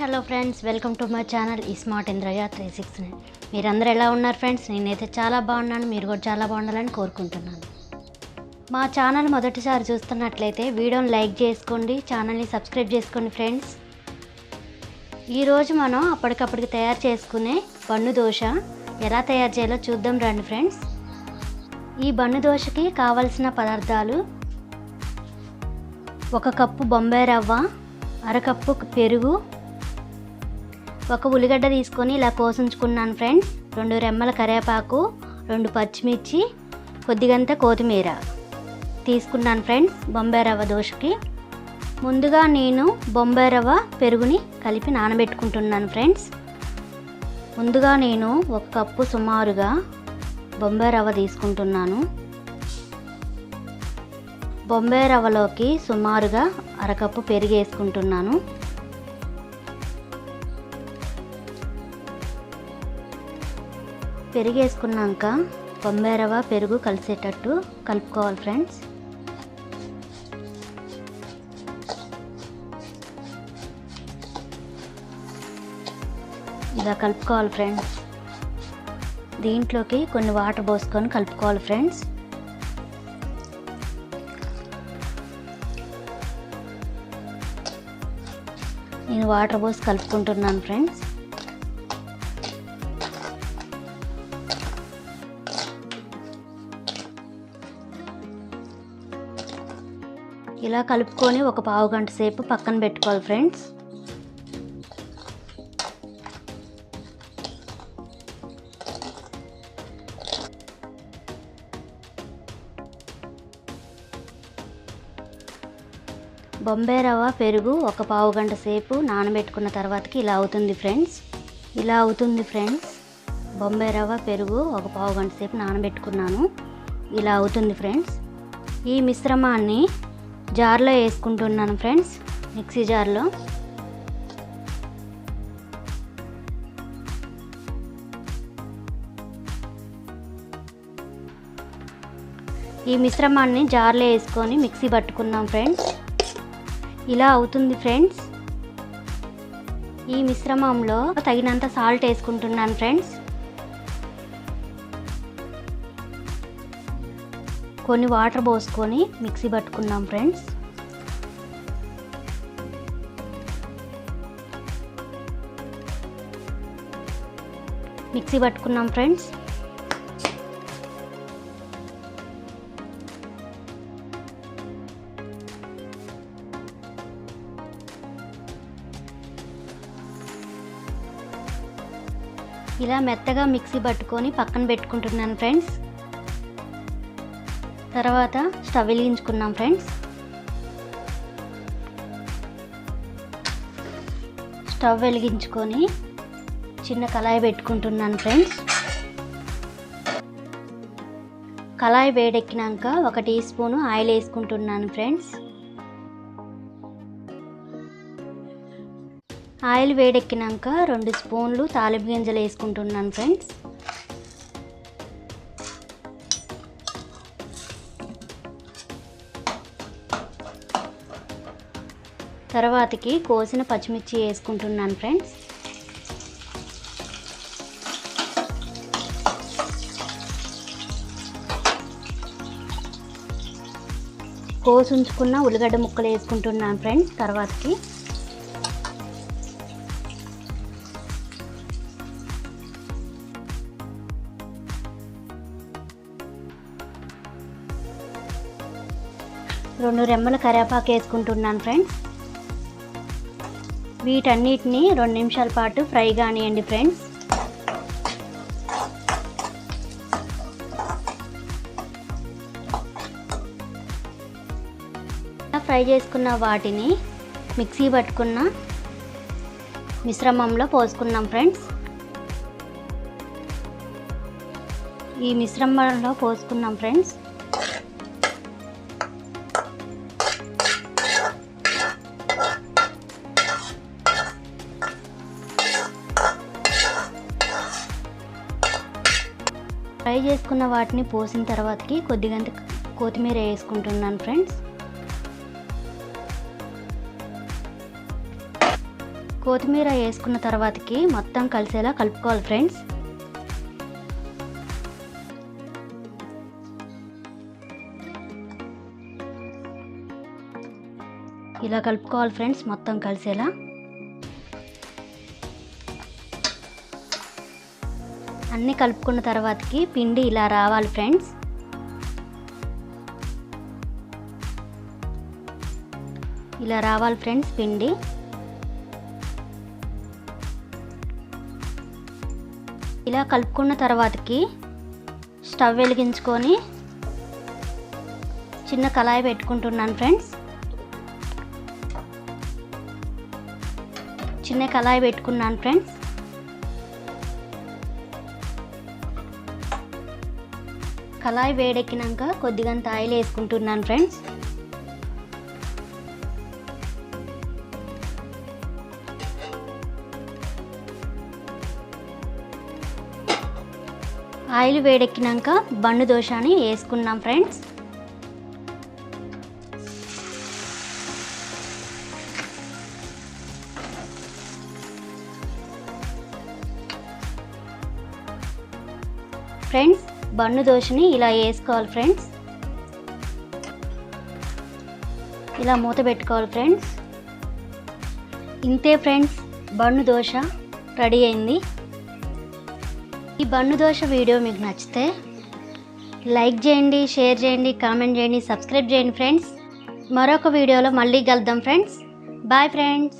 Hello friends welcome to my channel ఈ smart ఇంద్రయ three six nine మీరందరూ ఎలా ఉన్నారు ఫ్రెండ్స్ నేనైతే చాలా బాగున్నాను మీరు కూడా చాలా బాగుండాలని కోరుకుంటున్నాను. మా ఛానల్ మొదటిసారి చూస్తున్నట్లయితే వీడియోని లైక్ చేసుకోండి ఛానల్ని సబ్స్క్రైబ్ చేసుకోండి ఫ్రెండ్స్ ఈరోజు మనం అప్పటికప్పటికి తయారు చేసుకునే బన్ను దోశ ఎలా తయారు చేయాలో చూద్దాం రండి ఫ్రెండ్స్ ఈ బన్ను దోశకి కావలసిన పదార్థాలు ఒక కప్పు బొంబాయి రవ్వ అరకప్పు పెరుగు ఒక ఉల్లిగడ్డ తీసుకొని ఇలా కోసించుకున్నాను ఫ్రెండ్స్. రెండు రెమ్మల కరివేపాకు రెండు పచ్చిమిర్చి కొద్దిగంత కొత్తిమీర తీసుకున్నాను ఫ్రెండ్స్ బొంబాయి రవ్వ దోశకి. ముందుగా నేను బొంబాయి రవ్వ పెరుగుని కలిపి నానబెట్టుకుంటున్నాను ఫ్రెండ్స్. ముందుగా నేను ఒక కప్పు సుమారుగా బొంబాయి రవ్వ తీసుకుంటున్నాను. బొంబాయి రవ్వలోకి సుమారుగా అరకప్పు పెరుగు వేసుకుంటున్నాను. పెరుగు వేసుకున్నాక బొంబాయి రవ్వ పెరుగు కలిసేటట్టు కలుపుకోవాలి ఫ్రెండ్స్. ఇలా కలుపుకోవాలి ఫ్రెండ్స్. దీంట్లోకి కొన్ని వాటర్ పోసుకొని కలుపుకోవాలి ఫ్రెండ్స్. నేను వాటర్ పోసి కలుపుకుంటున్నాను ఫ్రెండ్స్. ఇలా కలుపుకొని ఒక పావు గంట సేపు పక్కన పెట్టుకోవాలి ఫ్రెండ్స్. బొంబే రవ్వ పెరుగు ఒక పావు గంట సేపు నానబెట్టుకున్న తర్వాతకి ఇలా అవుతుంది ఫ్రెండ్స్. ఇలా అవుతుంది ఫ్రెండ్స్. బొంబే రవ్వ పెరుగు ఒక పావు గంట సేపు నానబెట్టుకున్నాను. ఇలా అవుతుంది ఫ్రెండ్స్. ఈ మిశ్రమాన్ని జార్లో వేసుకుంటున్నాను ఫ్రెండ్స్ మిక్సీ జార్లో. ఈ మిశ్రమాన్ని జార్లో వేసుకొని మిక్సీ పట్టుకున్నాం ఫ్రెండ్స్. ఇలా అవుతుంది ఫ్రెండ్స్. ఈ మిశ్రమంలో తగినంత సాల్ట్ వేసుకుంటున్నాను ఫ్రెండ్స్. కొన్ని వాటర్ పోసుకొని మిక్సీ పట్టుకున్నాం ఫ్రెండ్స్. మిక్సీ పట్టుకున్నాం ఫ్రెండ్స్. ఇలా మెత్తగా మిక్సీ పట్టుకొని పక్కన పెట్టుకుంటున్నాను ఫ్రెండ్స్. తర్వాత స్టవ్ వెలిగించుకున్నాం ఫ్రెండ్స్. స్టవ్ వెలిగించుకొని చిన్న కళాయి పెట్టుకుంటున్నాను ఫ్రెండ్స్. కళాయి వేడెక్కినాక ఒక టీ స్పూను ఆయిల్ వేసుకుంటున్నాను ఫ్రెండ్స్. ఆయిల్ వేడెక్కినాక రెండు స్పూన్లు తాలింపు గింజలు వేసుకుంటున్నాను ఫ్రెండ్స్. తర్వాతకి కోసిన పచ్చిమిర్చి వేసుకుంటున్నాను ఫ్రెండ్స్. కోసి ఉంచుకున్న ఉల్లిగడ్డ ముక్కలు వేసుకుంటున్నాను ఫ్రెండ్స్ తర్వాతకి. రెండు రెమ్మల కరివేపాకు వేసుకుంటున్నాను ఫ్రెండ్స్. వీటన్నిటిని రెండు నిమిషాల పాటు ఫ్రై కానివ్వండి ఫ్రెండ్స్. ఫ్రై చేసుకున్న వాటిని మిక్సీ పట్టుకున్న మిశ్రమంలో పోసుకున్నాం ఫ్రెండ్స్. ఈ మిశ్రమంలో పోసుకున్నాం ఫ్రెండ్స్. ఫ్రై చేసుకున్న వాటిని పోసిన తర్వాతకి కొద్దిగా కొత్తిమీర వేసుకుంటున్నాను ఫ్రెండ్స్. కొత్తిమీర వేసుకున్న తర్వాతకి మొత్తం కలిసేలా కలుపుకోవాలి ఫ్రెండ్స్. ఇలా కలుపుకోవాలి ఫ్రెండ్స్ మొత్తం కలిసేలా. అన్నీ కలుపుకున్న తర్వాతకి పిండి ఇలా రావాలి ఫ్రెండ్స్. ఇలా రావాలి ఫ్రెండ్స్ పిండి. ఇలా కలుపుకున్న తర్వాతకి స్టవ్ వెలిగించుకొని చిన్న కళాయి పెట్టుకుంటున్నాను ఫ్రెండ్స్. చిన్న కళాయి పెట్టుకున్నాను ఫ్రెండ్స్. కళాయి వేడెక్కినాక కొద్దిగంత ఆయిల్ వేసుకుంటున్నాను ఫ్రెండ్స్. ఆయిల్ వేడెక్కినాక బండు దోశని వేసుకున్నాం ఫ్రెండ్స్. ఫ్రెండ్స్ బన్ను దోశని ఇలా వేసుకోవాలి ఫ్రెండ్స్. ఇలా మూత పెట్టుకోవాలి ఫ్రెండ్స్. ఇంతే ఫ్రెండ్స్ బన్ను దోశ రెడీ అయింది. ఈ బన్ను దోశ వీడియో మీకు నచ్చితే లైక్ చేయండి షేర్ చేయండి కామెంట్ చేయండి సబ్స్క్రైబ్ చేయండి ఫ్రెండ్స్. మరొక వీడియోలో మళ్ళీ కలుద్దాం ఫ్రెండ్స్. Bye friends.